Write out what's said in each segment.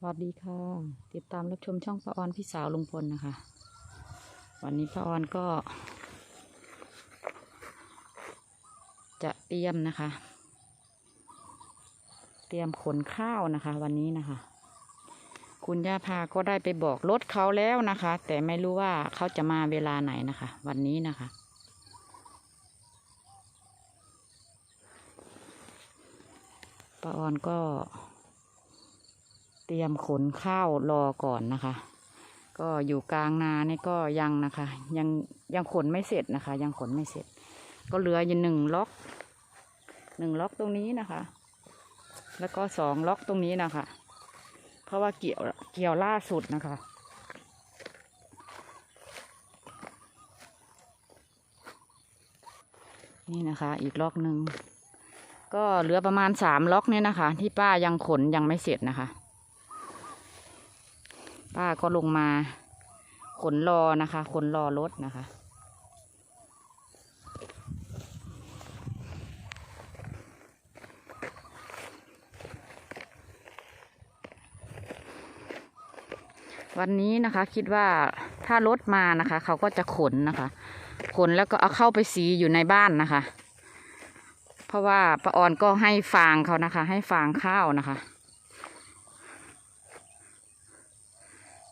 สวัสดีค่ะ ติดตามรับชมช่องป้าออนพี่สาวลุงพลนะคะ วันนี้ป้าออนก็ จะเตรียมนะคะ เตรียมขนข้าวนะคะ วันนี้นะคะ คุณย่าพาก็ได้ไปบอกรถเขาแล้วนะคะ แต่ไม่รู้ว่าเขาจะมาเวลาไหนนะคะ วันนี้นะคะ ป้าออนก็ เตรียมขนข้าวรอก่อนนะคะ ก็อยู่กลางนานี่ก็ยังนะคะ ยังยังขนไม่เสร็จนะคะ ยังขนไม่เสร็จ ก็เหลืออยู่หนึ่งล็อกหนึ่งล็อกตรงนี้นะคะ แล้วก็สองล็อกตรงนี้นะคะ เพราะว่าเกี่ยวเกี่ยวล่าสุดนะคะนี่นะคะ อีกล็อกหนึ่งก็เหลือประมาณสามล็อกเนี่ยนะคะ ที่ป้ายังขนยังไม่เสร็จนะคะ ป้าก็ลงมา ขนรอนะคะ ขนรอรถนะคะ วันนี้นะคะคิดว่าถ้ารถมานะคะ เขาก็จะขนนะคะ ขนแล้วก็เอาเข้าไปสีอยู่ในบ้านนะคะ เพราะว่าป้าออนก็ให้ฟางเขานะคะ ให้ฟางข้าวนะคะ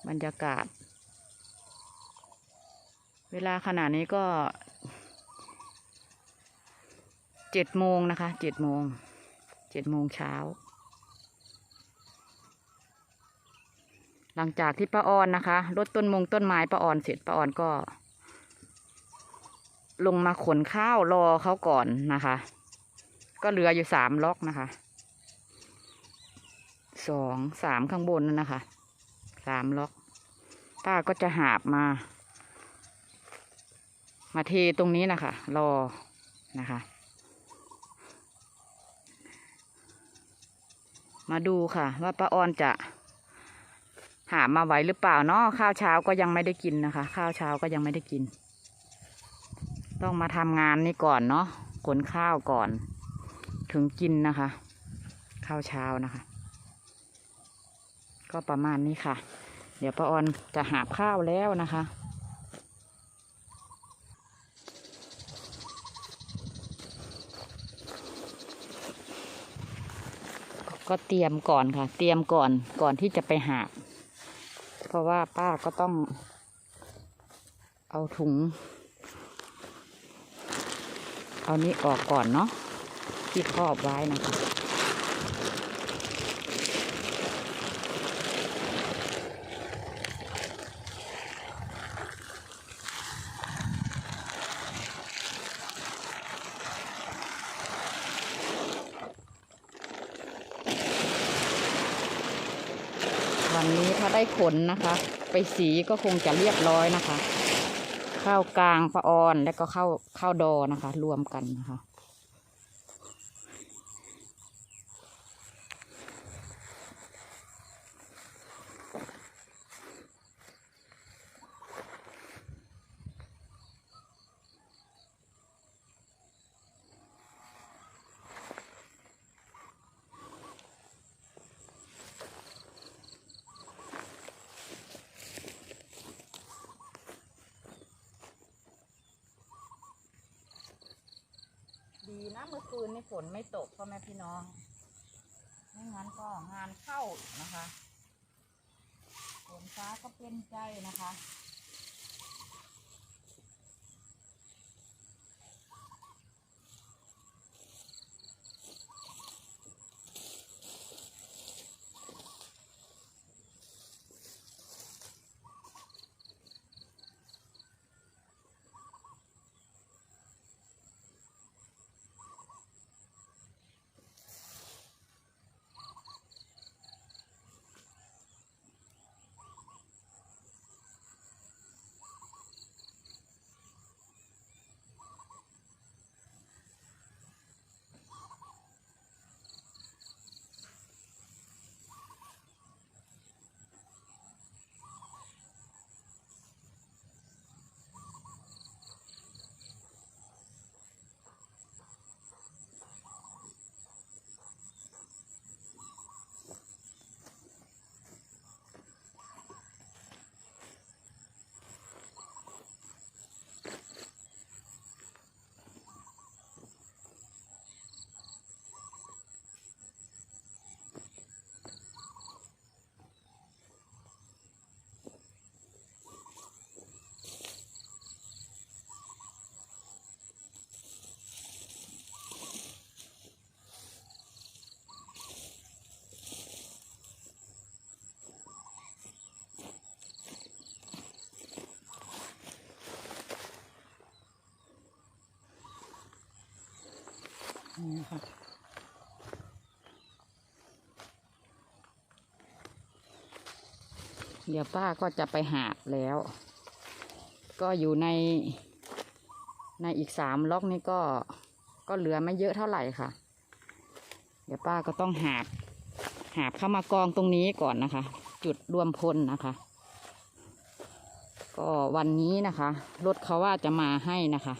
บรรยากาศ เวลาขณะนี้ก็เจ็ดโมงนะคะเจ็ดโมงเจ็ดโมงเช้า หลังจากที่ป้าออนนะคะรดต้นมงต้นไม้ป้าออนเสร็จป้าออนก็ ลงมาขนข้าวรอเขาก่อนนะคะ ก็เหลืออยู่สามล็อกนะคะสองสามข้างบนนั่นนะคะ สามล็อก ป้าก็จะหาบมา มาเทตรงนี้นะคะรอนะคะ มาดูค่ะ ว่าป้าออนจะหามาไหวหรือเปล่าเนาะข้าวเช้าก็ยังไม่ได้กินนะคะ ข้าวเช้าก็ยังไม่ได้กิน ต้องมาทำงานนี้ก่อนเนาะขนข้าวก่อน ถึงกินนะคะ ข้าวเช้านะคะ ก็ประมาณนี้ค่ะ เดี๋ยวป้าออนจะหาข้าวแล้วนะคะก็เตรียมก่อนค่ะ เตรียมก่อนก่อนที่จะไปหาเพราะว่าป้าก็ต้อง เอาถุง เอานี้ออกก่อนเนาะที่ครอบไว้นะคะ วันนี้ถ้าได้ขนนะคะ ไปสีก็คงจะเรียบร้อยนะคะ ข้าวกลางปะออนแล้วก็ข้าวข้าวดอนะคะ รวมกันนะคะ เมื่อคืนนี่ฝนไม่ตกพ่อแม่พี่น้องไม่งั้นก็งานเข้านะคะฝนฟ้าก็เป็นใจนะคะ นี่ค่ะเดี๋ยวป้าก็จะไปหาบแล้ว ก็อยู่ใน ในอีกสามล็อกนี้ก็ก็เหลือไม่เยอะเท่าไหร่ค่ะ เดี๋ยวป้าก็ต้องหาบหาบเข้ามากองตรงนี้ก่อนนะคะ จุดรวมพลนะคะ ก็วันนี้นะคะ รถเขาว่าจะมาให้นะคะ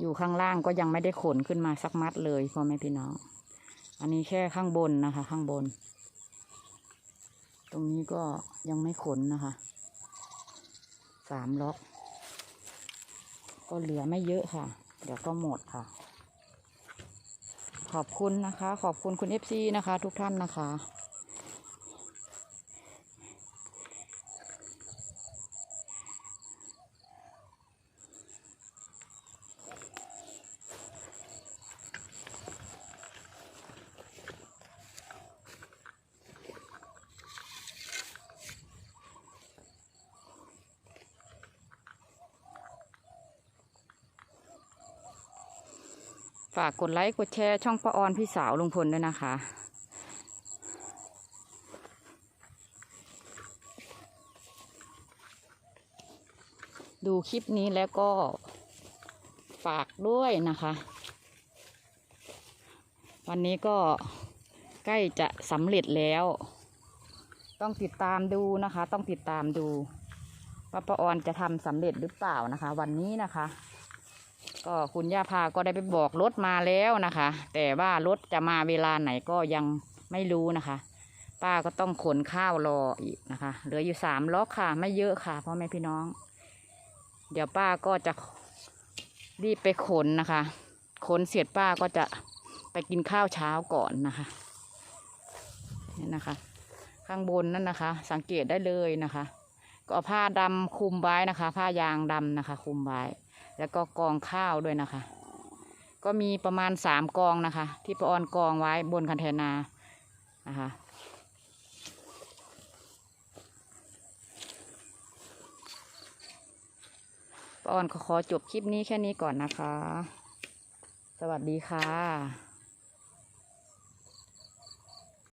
อยู่ข้างล่างก็ยังไม่ได้ขนขึ้นมาสักมัดเลยพ่อแม่พี่น้อง อันนี้แค่ข้างบนนะคะ ข้างบน ตรงนี้ก็ยังไม่ขนนะคะ สามล็อก ก็เหลือไม่เยอะค่ะ เดี๋ยวก็หมดค่ะ ขอบคุณนะคะ ขอบคุณคุณเอฟซีนะคะ ทุกท่านนะคะ ฝากกดไลค์กดแชร์ช่องป้าออนพี่สาวลุงพลด้วยนะคะดูคลิปนี้แล้วก็ฝากด้วยนะคะ วันนี้ก็ใกล้จะสำเร็จแล้ว ต้องติดตามดูนะคะ ต้องติดตามดูว่าป้าออนจะทำสำเร็จหรือเปล่านะคะ วันนี้นะคะ ก็คุณย่าพาก็ได้ไปบอกรถมาแล้วนะคะ แต่ว่ารถจะมาเวลาไหนก็ยังไม่รู้นะคะ ป้าก็ต้องขนข้าวรออีกนะคะ เหลืออยู่สามล็อกค่ะ ไม่เยอะค่ะพ่อแม่พี่น้อง เดี๋ยวป้าก็จะรีบไปขนนะคะ ขนเสร็จป้าก็จะไปกินข้าวเช้าก่อนนะคะนี่นะคะ ข้างบนนั่นนะคะ สังเกตได้เลยนะคะ ก็ผ้าดำคลุมไว้นะคะ ผ้ายางดำนะคะคลุมไว้ แล้วก็กองข้าวด้วยนะคะ ก็มีประมาณสามกองนะคะ ที่ป้าออนกองไว้บนคันเทนานะคะป้ออนขอจบคลิปนี้แค่นี้ก่อนนะคะ สวัสดีค่ะ